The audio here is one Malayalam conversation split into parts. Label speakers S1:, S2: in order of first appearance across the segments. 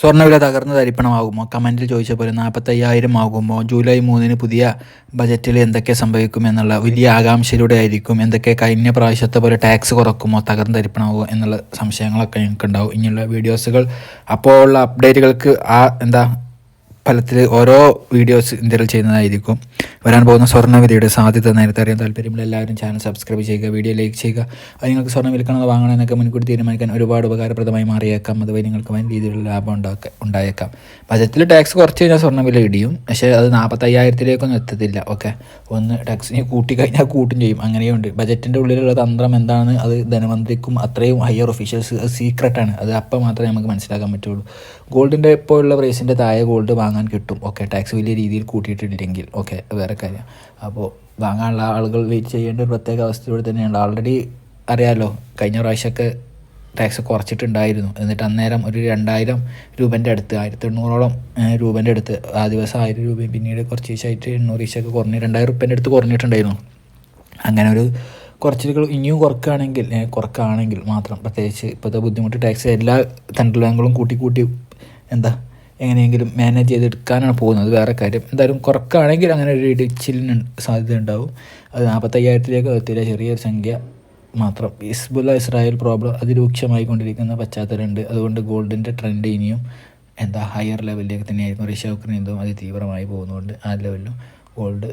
S1: സ്വർണവില തകർന്ന് തരിപ്പണമാകുമോ? കമന്റിൽ ചോദിച്ച പോലെ നാൽപ്പത്തയ്യായിരം ആകുമോ? ജൂലൈ മൂന്നിന് പുതിയ ബജറ്റിൽ എന്തൊക്കെ സംഭവിക്കും എന്നുള്ള വലിയ ആകാംക്ഷയിലൂടെ ആയിരിക്കും എന്തൊക്കെ കഴിഞ്ഞ പ്രാവശ്യത്തെ പോലെ ടാക്സ് കുറക്കുമോ തകർന്ന് തരിപ്പണമാകുമോ എന്നുള്ള സംശയങ്ങളൊക്കെ ഞങ്ങൾക്ക് ഉണ്ടാവും ഇനിയുള്ള വീഡിയോസുകൾ അപ്പോൾ ഉള്ള അപ്ഡേറ്റുകൾക്ക് ആ എന്താ ഫലത്തിൽ ഓരോ വീഡിയോസ് ഇന്ത്യയിൽ ചെയ്യുന്നതായിരിക്കും. വരാൻ പോകുന്ന സ്വർണവിലയുടെ സാധ്യത നേരത്തെ അറിയാൻ താല്പര്യമുള്ള എല്ലാവരും ചാനൽ സബ്സ്ക്രൈബ് ചെയ്യുക വീഡിയോ ലൈക്ക് ചെയ്യുക. അത് നിങ്ങൾക്ക് സ്വർണം വിൽക്കണമെന്ന് വാങ്ങണം എന്നൊക്കെ മുൻകൂട്ടി തീരുമാനിക്കാൻ ഒരുപാട് ഉപകാരപ്രദമായി മാറിയേക്കാം. അതുവഴി നിങ്ങൾക്ക് വൻ രീതിയിലുള്ള ലാഭം ഉണ്ടാക്കുക ഉണ്ടായേക്കാം. ബജറ്റിൽ ടാക്സ് കുറച്ച് കഴിഞ്ഞാൽ സ്വർണം വില ഇടിയും. പക്ഷേ അത് നാൽപ്പത്തയ്യായിരത്തിലേക്കൊന്നും എത്തത്തില്ല. ഓക്കെ? ഒന്ന് ടാക്സിന് കൂട്ടി കഴിഞ്ഞാൽ കൂട്ടും ചെയ്യും. അങ്ങനെയുണ്ട്. ബജറ്റിന്റെ ഉള്ളിലുള്ള തന്ത്രം എന്താണ്? അത് ധനമന്ത്രിക്കും അത്രയും ഹയർ ഒഫീഷ്യൽസ് സീക്രട്ടാണ് അത് അപ്പം മാത്രമേ നമുക്ക് മനസ്സിലാക്കാൻ പറ്റുള്ളൂ. ഗോൾഡിന്റെ ഇപ്പോഴുള്ള പ്രൈസിന്റെ താഴെ ഗോൾഡ് വാങ്ങാൻ കിട്ടും. ഓക്കെ? ടാക്സ് വലിയ രീതിയിൽ കൂട്ടിയിട്ടില്ലെങ്കിൽ. ഓക്കെ? വേറെ കാര്യം. അപ്പോൾ വാങ്ങാനുള്ള ആളുകൾ വെയിറ്റ് ചെയ്യേണ്ട ഒരു പ്രത്യേക അവസ്ഥയോടെ തന്നെയാണ് ആൾറെഡി അറിയാമല്ലോ കഴിഞ്ഞ പ്രാവശ്യമൊക്കെ ടാക്സ് കുറച്ചിട്ടുണ്ടായിരുന്നു. എന്നിട്ട് അന്നേരം ഒരു രണ്ടായിരം രൂപേന്റെ അടുത്ത് ആയിരത്തി എണ്ണൂറോളം രൂപേന്റെ അടുത്ത് ആ ദിവസം ആയിരം രൂപയും പിന്നീട് കുറച്ച് ദിവസമായിട്ട് എണ്ണൂറ് ദിവസമൊക്കെ കുറഞ്ഞ് രണ്ടായിരം റുപ്യേന്റെ അടുത്ത് കുറഞ്ഞിട്ടുണ്ടായിരുന്നു. അങ്ങനെ ഒരു കുറച്ചുകൾ ഇനിയും കുറക്കുകയാണെങ്കിൽ കുറക്കുകയാണെങ്കിൽ മാത്രം പ്രത്യേകിച്ച് ഇപ്പോഴത്തെ ബുദ്ധിമുട്ട് ടാക്സ് എല്ലാ സെൻട്രൽ ബാങ്കുകളും കൂട്ടി കൂട്ടി എന്താ എങ്ങനെയെങ്കിലും മാനേജ് ചെയ്തെടുക്കാനാണ് പോകുന്നത്. വേറെ കാര്യം. എന്തായാലും കുറക്കുകയാണെങ്കിൽ അങ്ങനെ ഒരു ഇടിച്ചിലിന് സാധ്യത ഉണ്ടാവും അത് നാൽപ്പത്തയ്യായിരത്തിലേക്ക് എത്തിയില്ല ചെറിയൊരു സംഖ്യ മാത്രം. ഇസ്ബുല ഇസ്രായേൽ പ്രോബ്ലം അതിരൂക്ഷമായി കൊണ്ടിരിക്കുന്ന പശ്ചാത്തലമുണ്ട്. അതുകൊണ്ട് ഗോൾഡിന്റെ ട്രെൻഡ് ഇനിയും എന്താ ഹയർ ലെവലിലേക്ക് തന്നെയായിരുന്നു റഷ്യ ഉക്രൈൻ അത് തീവ്രമായി പോകുന്നതുകൊണ്ട് ആ ലെവലിലും ഗോൾഡ്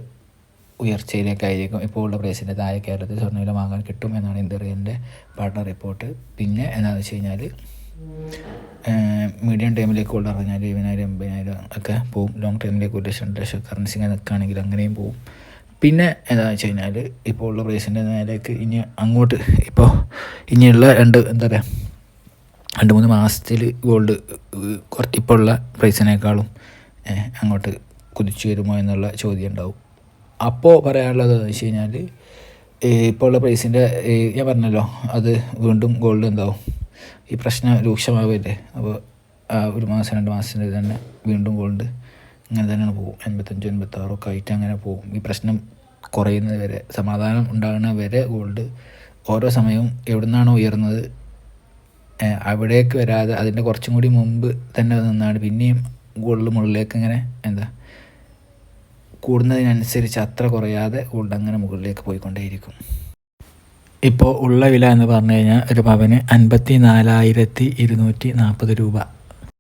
S1: ഉയർച്ചയിലേക്കായിരിക്കും. ഇപ്പോൾ ഉള്ള പ്രൈസിന്റെ താഴെ കേരളത്തിൽ സ്വർണവില വാങ്ങാൻ കിട്ടും എന്നാണ് ഇന്ത്യറിയലിന്റെ പഠന റിപ്പോർട്ട് പിന്നെ എന്താണെന്ന് വെച്ച് കഴിഞ്ഞാൽ മീഡിയം ടൈമിലേക്ക് ഉള്ള പറഞ്ഞാൽ ഇരുപതിനായിരം എൺപതിനായിരം ഒക്കെ പോവും. ലോങ് ടൈമിലേക്ക് ഒരു ലക്ഷം രണ്ട് ലക്ഷം കറൻസി നിൽക്കുകയാണെങ്കിൽ അങ്ങനെയും പോവും. പിന്നെ എന്താണെന്ന് വെച്ച് കഴിഞ്ഞാൽ ഇപ്പോൾ ഉള്ള പ്രൈസിന്റെ നേരേക്ക് ഇനി അങ്ങോട്ട് ഇപ്പോൾ ഇനിയുള്ള രണ്ട് എന്താ പറയുക രണ്ട് മൂന്ന് മാസത്തിൽ ഗോൾഡ് കുറച്ച് ഇപ്പോൾ ഉള്ള പ്രൈസിനേക്കാളും അങ്ങോട്ട് കുതിച്ചു വരുമോ എന്നുള്ള ചോദ്യം ഉണ്ടാവും. അപ്പോൾ പറയാനുള്ളത് എന്ന് വെച്ച് കഴിഞ്ഞാൽ ഇപ്പോൾ ഉള്ള പ്രൈസിന്റെ ഞാൻ പറഞ്ഞല്ലോ അത് വീണ്ടും ഗോൾഡ് എന്താവും? ഈ പ്രശ്നം രൂക്ഷമാവില്ലേ അപ്പോൾ ആ ഒരു മാസം രണ്ട് മാസത്തിന്റെ തന്നെ വീണ്ടും കൊണ്ട് ഇങ്ങനെ തന്നെയാണ് പോകും. എൺപത്തഞ്ച് എൺപത്താറൊക്കെ ആയിട്ട് അങ്ങനെ പോകും. ഈ പ്രശ്നം കുറയുന്നത് വരെ സമാധാനം ഉണ്ടാകുന്ന വരെ ഗോൾഡ് ഓരോ സമയവും എവിടെ നിന്നാണോ ഉയർന്നത് അവിടേക്ക് വരാതെ അതിന്റെ കുറച്ചും കൂടി മുമ്പ് തന്നെ നിന്നാണ് പിന്നെയും ഗോൾഡ് മുകളിലേക്ക് ഇങ്ങനെ എന്താ കൂടുന്നതിനനുസരിച്ച് അത്ര കുറയാതെ ഗോൾഡ് അങ്ങനെ മുകളിലേക്ക് പോയിക്കൊണ്ടേയിരിക്കും. ഇപ്പോൾ ഉള്ള വില എന്ന് പറഞ്ഞു കഴിഞ്ഞാൽ ഒരു പവന് അൻപത്തി നാലായിരത്തി ഇരുന്നൂറ്റി നാൽപ്പത് രൂപ.